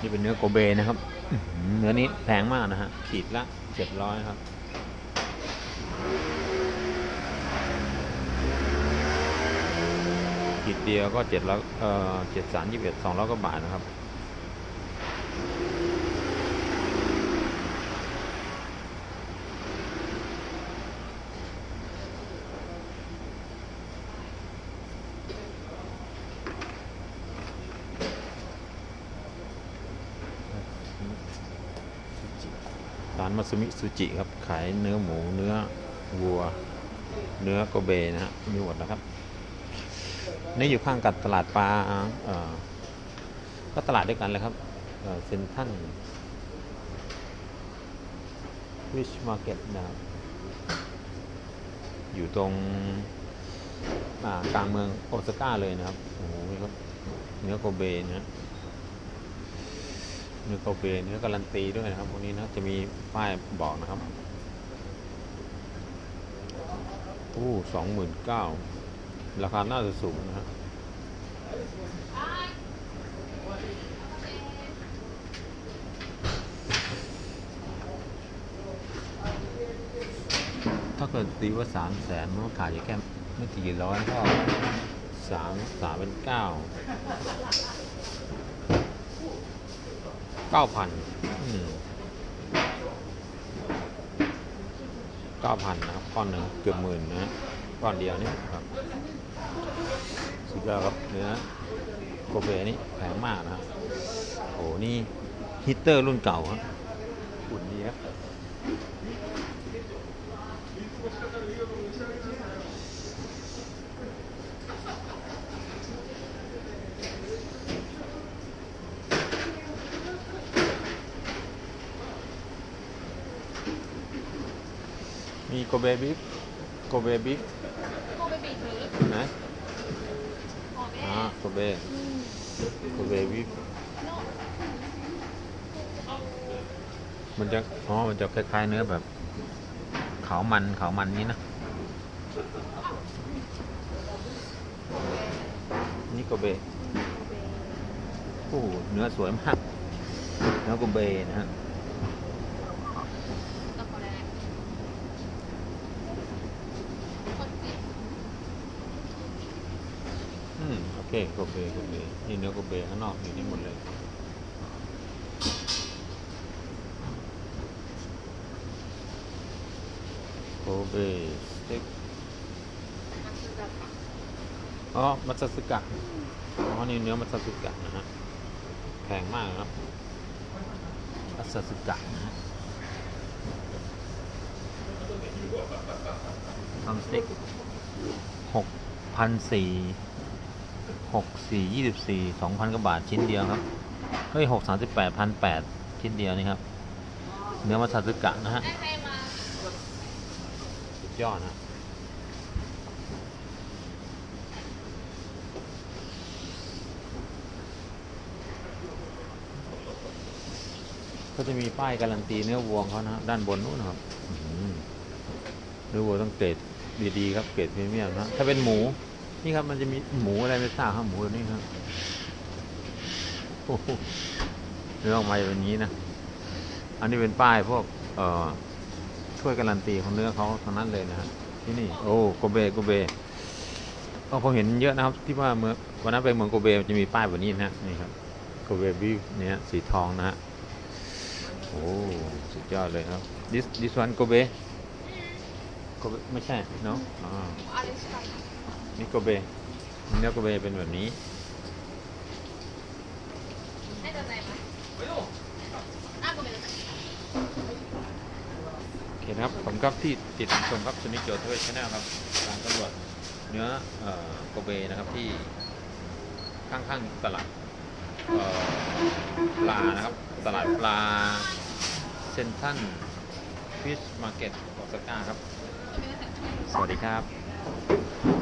นี่เป็นเนื้อโกเบนะครับเนื้อนี้แพงมากนะฮะขีดละเจ็ดร้อยครับขีดเดียวก็เจ็ดร้อยเอ่อเจ็ดสามยี่สิบเอ็ดสองร้อยกว่าบาทนะครับ ร้านมัสมิซูจิครับ ขายเนื้อหมู เนื้อวัว เนื้อโกเบนะฮะมีหมดนะครับ นี่อยู่ข้างกับตลาดปลาเอ่อก็ตลาดด้วยกันเลยครับเซ็นทันวิชมาร์เก็ตนะครับ อยู่ตรงกลางเมืองโอซาก้าเลยนะครับ โอ้โหครับ เนื้อโกเบนะฮะ เนื้อโกเบเนื้อการันตีด้วยนะครับพวกนี้นะจะมีป้ายบอกนะครับโอ้สองหมื่นเก้าราคาน่าจะสูงนะฮะถ้าเกิดตีว่าสามแสนมันก็ขายอยู่แค่ไม่กี่ร้อยก็สามสามเป็นเก้า เก้าพันเก้าพันนะครับก้อนหนึ่งเกือบหมื่นนะก้อนเดียวนี่ครับสุดยอดครับเนื้อโกเบนี่แพงมากนะครับโอ้นี่ฮีตเตอร์รุ่นเก่าครับอุ่นดีครับ มีโกเบบิฟโกเบบิฟโคไปบีบนี้นะหอมแม่อ่าโกเบโกเบบิฟมันจะอ๋อมันจะคล้ายๆเนื้อแบบขาวมันขาวมันนี้นะนี่โกเบโอ้โหเนื้อสวยมากเนื้อโกเบนะฮะ แล้วก็ได้คนจีบ อืมโอ เคโกบเบโกเบนี่เนื้อโกเบข้างนอกอยู่นี่หมดเลยโกเบสเต็กอ๋อมัตสึสึกะอ๋อนี่เนื้อมัตสึสึกะนะฮะแพงมากครับมัตสึสึกะนะฮะทำสเต็กหกพันสี่ หกสี่ยี่สิบสี่สองพันกว่าบาทชิ้นเดียวครับ เฮ้ยหกสามสิบแปดพันแปดชิ้นเดียวนี่ครับ เนื้อมัตสึสึกะนะฮะสุดยอดนะก็จะมีป้ายการันตีเนื้อวัวของเขานะฮะด้านบนนู้นครับเนื้อวัวต้องเกรดดีๆครับเกรดพรีเมียมนะถ้าเป็นหมู นี่ครับมันจะมีหมูอะไรไม่ทราบครับหมูตัวนี้ครับโอ้โหเนื้อออกมาเป็นอย่างนี้นะ อันนี้เป็นป้ายพวก เอ่อ ช่วยการันตีของเนื้อเขาทั้งนั้นเลยนะฮะที่นี่ โอ้โกเบโกเบก็ผมเห็นเยอะนะครับ ที่ว่าเมื่อวันนั้นไปเมืองโกเบจะมีป้ายแบบนี้นะฮะนี่ครับโกเบบีฟเนี่ยสีทองนะฮะโอ้สุดยอดเลยครับ this this one โกเบโกเบไม่ใช่เนาะ นี่โกเบเนื้อโกเบเป็นแบบนี้ให้ตัวไหนมาอะกูเป็นตัวไหนโอเคนะครับผมครับที่ติดชมครับชนิดโจทย์ชแนลครับการตำรวจเนื้อโกเบนะครับที่ข้างๆตลาดปลานะครับ ตลาดปลาเซนทันฟิชมาร์เก็ตโอซาก้าครับ สวัสดีครับ